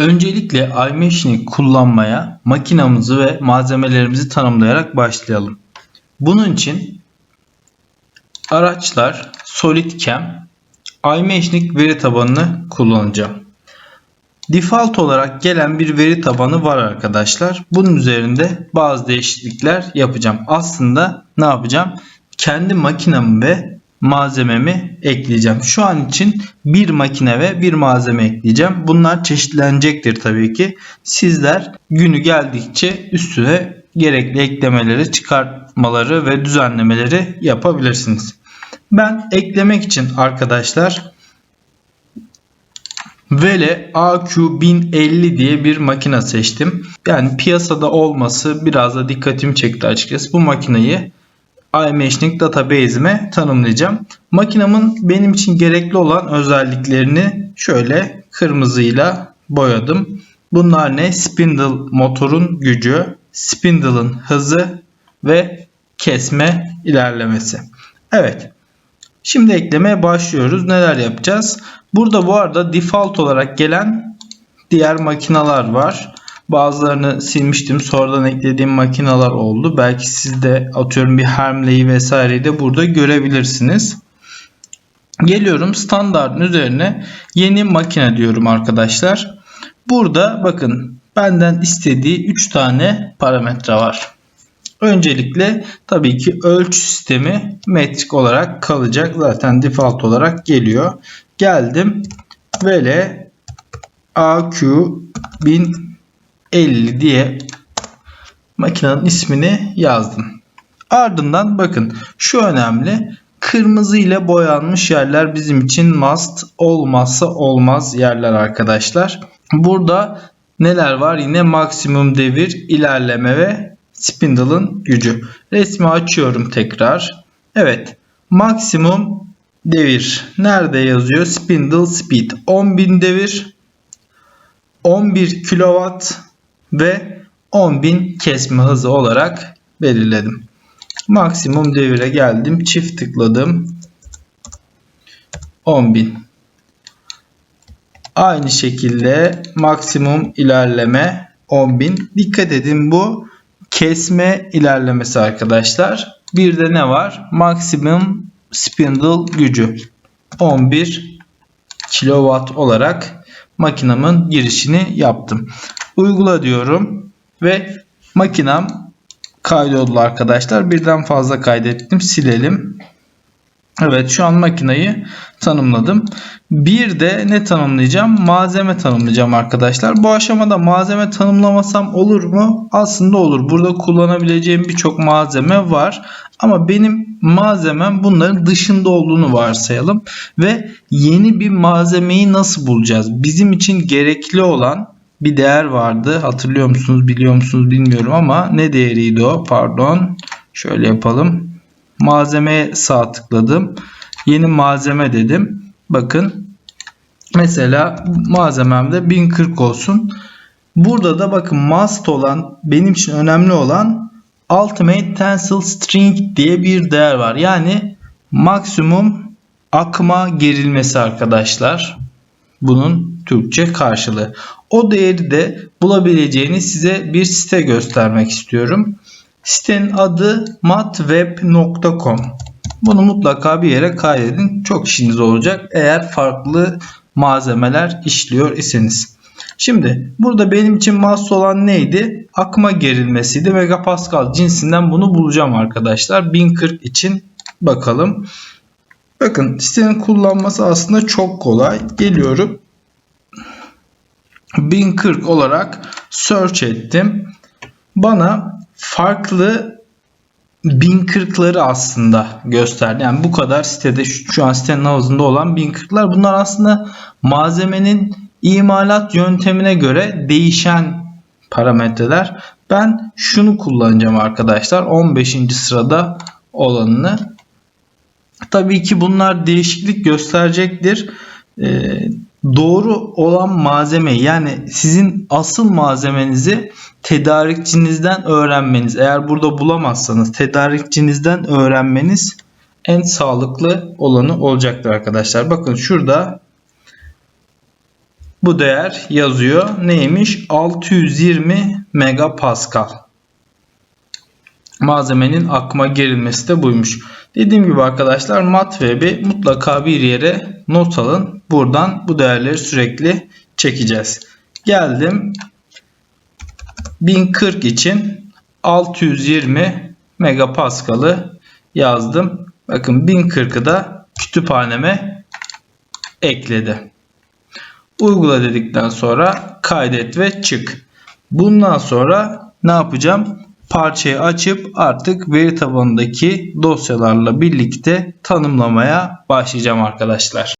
Öncelikle iMachine'i kullanmaya makinamızı ve malzemelerimizi tanımlayarak başlayalım. Bunun için araçlar SolidCam iMagine'lik veri tabanını kullanacağım. Default olarak gelen bir veri tabanı var arkadaşlar. Bunun üzerinde bazı değişiklikler yapacağım. Aslında ne yapacağım? Kendi makinamı ve malzememi ekleyeceğim. Şu an için bir makine ve bir malzeme ekleyeceğim. Bunlar çeşitlenecektir tabii ki. Sizler günü geldikçe üstüne gerekli eklemeleri, çıkartmaları ve düzenlemeleri yapabilirsiniz. Ben eklemek için arkadaşlar Vele AQ1050 diye bir makine seçtim. Yani piyasada olması biraz da dikkatimi çekti açıkçası. Bu makineyi iMagining database'ime tanımlayacağım. Makinamın benim için gerekli olan özelliklerini şöyle kırmızıyla boyadım. Bunlar ne? Spindle motorun gücü, spindle'ın hızı ve kesme ilerlemesi. Evet. Şimdi eklemeye başlıyoruz. Neler yapacağız? Burada bu arada default olarak gelen diğer makineler var. Bazılarını silmiştim. Sonradan eklediğim makineler oldu. Belki siz de atıyorum bir Hermley'i vesaireyi de burada görebilirsiniz. Geliyorum standartın üzerine yeni makine diyorum arkadaşlar. Burada bakın benden istediği 3 tane parametre var. Öncelikle tabii ki ölçü sistemi metrik olarak kalacak. Zaten default olarak geliyor. Geldim. Böyle AQ 1050 diye makinenin ismini yazdım. Ardından bakın şu önemli. Kırmızı ile boyanmış yerler bizim için must olmazsa olmaz yerler arkadaşlar. Burada neler var? Yine maksimum devir, ilerleme ve spindle'ın gücü. Resmi açıyorum tekrar. Evet. Maksimum devir nerede yazıyor? Spindle speed 10.000 devir 11 kW ve 10.000 kesme hızı olarak belirledim. Maksimum devire geldim. Çift tıkladım. 10.000 Aynı şekilde maksimum ilerleme 10.000. Dikkat edin bu kesme ilerlemesi arkadaşlar. Bir de ne var? Maksimum spindle gücü 11 kilowatt olarak makinamın girişini yaptım. Uygula diyorum ve makinam kaydoldu arkadaşlar. Birden fazla kaydettim. Silelim. Evet şu an makinayı tanımladım. Bir de ne tanımlayacağım? Malzeme tanımlayacağım arkadaşlar. Bu aşamada malzeme tanımlamasam olur mu? Aslında olur. Burada kullanabileceğim birçok malzeme var. Ama benim malzemem bunların dışında olduğunu varsayalım. Ve yeni bir malzemeyi nasıl bulacağız? Bizim için gerekli olan bir değer vardı. Hatırlıyor musunuz biliyor musunuz bilmiyorum ama ne değeriydi o? Pardon. Şöyle yapalım. Malzemeye sağ tıkladım. Yeni malzeme dedim. Bakın mesela malzememde 1040 olsun. Burada da bakın must olan benim için önemli olan Ultimate Tensile String diye bir değer var. Yani maksimum akma gerilmesi arkadaşlar. Bunun Türkçe karşılığı. O değeri de bulabileceğiniz size bir site göstermek istiyorum. Sitenin adı matweb.com. Bunu mutlaka bir yere kaydedin. Çok işiniz olacak eğer farklı malzemeler işliyor iseniz. Şimdi burada benim için must olan neydi? Akma gerilmesiydi. Megapascal cinsinden bunu bulacağım arkadaşlar. 1040 için bakalım. Bakın sitenin kullanması aslında çok kolay. Geliyorum. 1040 olarak search ettim. Bana farklı 1040'ları aslında gösterdi. Yani bu kadar sitede şu, an sitenin havuzunda olan 1040'lar bunlar aslında malzemenin imalat yöntemine göre değişen parametreler. Ben şunu kullanacağım arkadaşlar. 15. sırada olanını. Tabii ki bunlar değişiklik gösterecektir. Ee, doğru olan malzeme yani sizin asıl malzemenizi tedarikçinizden öğrenmeniz. Eğer burada bulamazsanız tedarikçinizden öğrenmeniz en sağlıklı olanı olacaktır arkadaşlar. Bakın şurada bu değer yazıyor. Neymiş? 620 megapascal. Malzemenin akma gerilmesi de buymuş. Dediğim gibi arkadaşlar MATLAB'i mutlaka bir yere not alın. Buradan bu değerleri sürekli çekeceğiz. Geldim. 1040 için 620 megapascal'ı yazdım. Bakın 1040'ı da kütüphaneme ekledi. Uygula dedikten sonra kaydet ve çık. Bundan sonra ne yapacağım? Parçayı açıp artık veri tabanındaki dosyalarla birlikte tanımlamaya başlayacağım arkadaşlar.